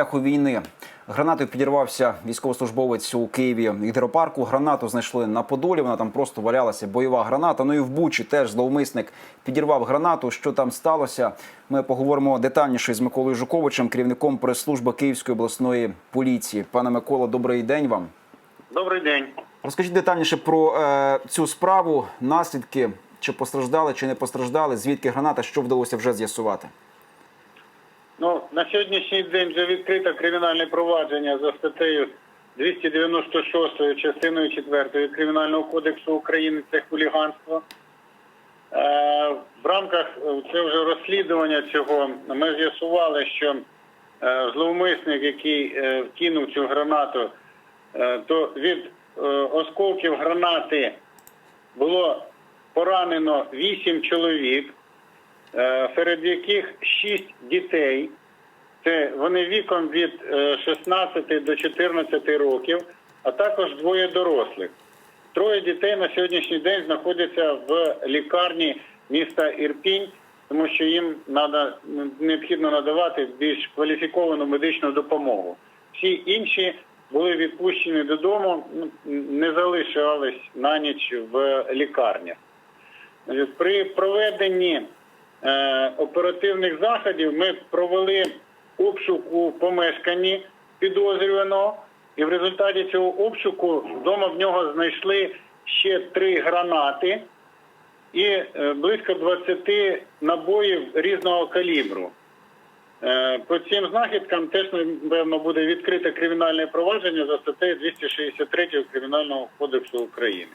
Шляху війни гранатою підірвався військовослужбовець у Києві гідропарку. Гранату знайшли на Подолі. Вона там просто валялася. Бойова граната. Ну і в Бучі теж зловмисник підірвав гранату. Що там сталося? Ми поговоримо детальніше з Миколою Жуковичем, керівником прес-служби Київської обласної поліції. Пане Микола, добрий день вам. Добрий день. Розкажіть детальніше про е, цю справу, наслідки, чи постраждали, чи не постраждали, звідки граната, що вдалося вже з'ясувати. Ну на сьогоднішній день вже відкрито кримінальне провадження за статтею 296 частиною 4 Кримінального кодексу України це хуліганство. Е, в рамках е, це вже розслідування цього ми з'ясували, що е, зловмисник, який вкинув цю гранату, то від осколків гранати було поранено 8 чоловік. Е, серед яких 6 дітей. Це вони віком від е, 16 до 14 років, а також двоє дорослих. Троє дітей на сьогоднішній день знаходяться в лікарні міста Ірпінь, тому що їм надо, необхідно надавати більш кваліфіковану медичну допомогу. Всі інші були відпущені додому, ну, не залишались на ніч в лікарнях. При проведенні е, оперативних заходів ми провели обшук у помешканні підозрюваного, і в результаті цього обшуку вдома в нього знайшли ще три гранати і е, близько 20 набоїв різного калібру. Е, По цим знахідкам теж напевно буде відкрите кримінальне провадження за статтею 263 Кримінального кодексу України.